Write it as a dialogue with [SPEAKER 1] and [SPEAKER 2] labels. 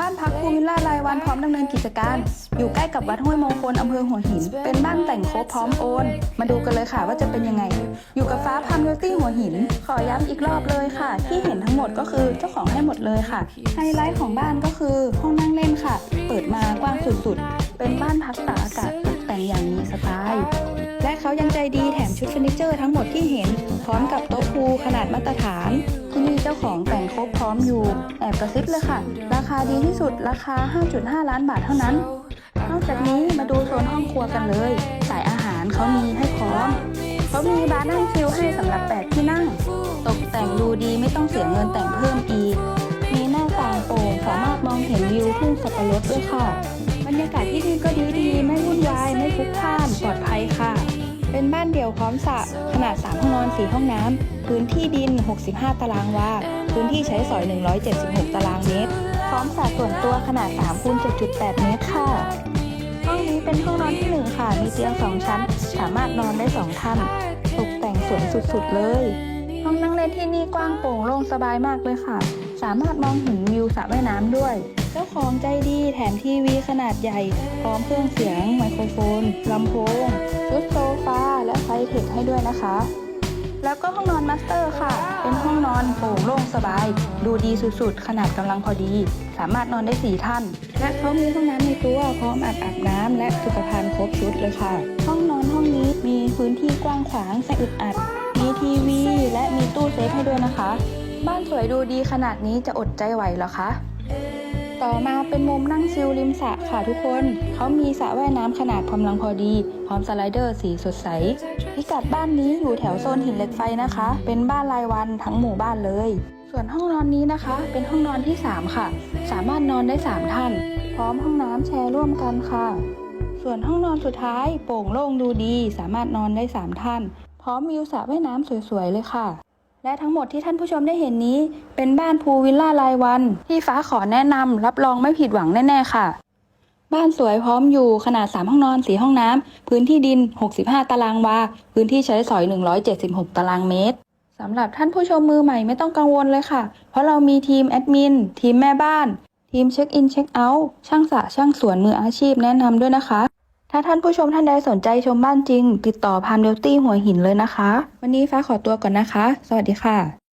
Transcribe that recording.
[SPEAKER 1] บ้านพักภูวิลล่ารายวันพร้อมดำเนินกิจการ อยู่ใกล้กับวัดห้วยมงคลอำเภอหัวหิน เป็นบ้านแต่งโคพร้อมโอน มาดูกันเลยค่ะว่าจะเป็นยังไง อยู่กับฟ้าพามเวตี้หัวหิน ขอย้ำอีกรอบเลยค่ะ ที่เห็นทั้งหมดก็คือเจ้าของให้หมดเลยค่ะ ไฮไลท์ของบ้านก็คือห้องนั่งเล่นค่ะ เปิดมากว้างสุดๆ เป็นบ้านพักตากอากาศตกแต่งอย่างมี เจอร์ทั้งหมดที่เห็น พร้อมกับโต๊ะพูขนาดมาตรฐาน ที่นี่เจ้าของแต่งครบพร้อมอยู่ แอบกระซิบเลยค่ะ ราคาดีที่สุดราคา 5.5 ล้านบาทเท่านั้น นอกจากนี้มาดูโซนห้องครัวกันเลย สายอาหารเขามีให้พร้อมเขามีบาร์นั่งชิลให้สำหรับแปดที่นั่ง ตกแต่งดูดีไม่ต้องเสียเงินแต่งเพิ่มอีก มีหน้าต่างโปร่งสามารถมองเห็นวิวทุ่งสับปะรดด้วยค่ะ บรรยากาศที่นี่ก็ดีดีไม่วุ่นวายไม่พลุกพล่านปลอด เป็นบ้านเดี่ยวพร้อมสระขนาด 3 ห้องนอน 4 ห้องน้ำ พื้นที่ดิน 65 ตารางวา พื้นที่ใช้สอย 176 ตารางเมตร พร้อมสระส่วนตัวขนาด3คูณ7.8 เมตรค่ะ ห้องนี้เป็นห้องนอนที่ 1 ค่ะ มีเตียง 2 ชั้น สามารถนอนได้ 2 ท่าน ตกแต่งสวยสุดๆ เลย ห้องนั่งเล่นที่นี่กว้างโปร่งโล่งสบายมากเลยค่ะ สามารถมองเห็นวิวสระว่ายน้ำด้วย จ้าของใจดีแถมทีวีขนาดใหญ่ พร้อมเครื่องเสียง ไมโครโฟนลำโพงชุดโซฟาและไฟเทคให้ด้วยนะคะ แล้วก็ห้องนอนมาสเตอร์ค่ะ เป็นห้องนอนโปร่งโล่งสบาย ดูดีสุดๆ ขนาดกำลังพอดี สามารถนอนได้4ท่าน และเขามีห้องน้ำในตัวพร้อมอาบอาบน้ำและสุขภัณฑ์ครบชุดเลยค่ะ ห้องนอนห้องนี้มีพื้นที่กว้างขวางสะอึดอัด มีทีวี และมีตู้เซฟให้ด้วยนะคะ บ้านสวยดูดีขนาดนี้จะอดใจไหวหรอคะ ต่อมาเป็นมุมนั่งชิลริมสระค่ะทุกคน เขามีสระว่ายน้ำขนาดกำลังพอดี พร้อมสไลเดอร์สีสดใส พิกัดบ้านนี้อยู่แถวโซนหินเหล็กไฟนะคะ เป็นบ้านรายวันทั้งหมู่บ้านเลย ส่วนห้องนอนนี้นะคะ เป็นห้องนอนที่ 3 ค่ะ สามารถนอนได้ 3 ท่าน พร้อมห้องน้ำแชร์ร่วมกันค่ะ ส่วนห้องนอนสุดท้ายโปร่งโล่งดูดี สามารถนอนได้ 3 ท่าน พร้อมวิวสระว่ายน้ำสวยๆเลยค่ะ และทั้งหมดที่ท่านผู้ชมได้เห็นนี้ เป็นบ้านพูลวิลล่ารายวัน ที่ฟ้าขอแนะนำรับรองไม่ผิดหวังแน่ ๆ ค่ะ บ้านสวยพร้อมอยู่ขนาด 3 ห้องนอน 4 ห้องน้ำ พื้นที่ดิน 65 ตารางวา พื้นที่ใช้สอย 176 ตารางเมตรสำหรับท่านผู้ชมมือใหม่ไม่ต้องกังวลเลยค่ะ เพราะเรามีทีมแอดมิน ทีมแม่บ้าน ทีมเช็คอินเช็คเอาท์ช่างสระช่างสวนมืออาชีพแนะนำด้วยนะคะ ถ้าท่านผู้ชมท่านใดสนใจชมบ้านจริง ติดต่อพามเดลตี้หัวหินเลยนะคะ วันนี้ฟ้าขอตัวก่อนนะคะ สวัสดีค่ะ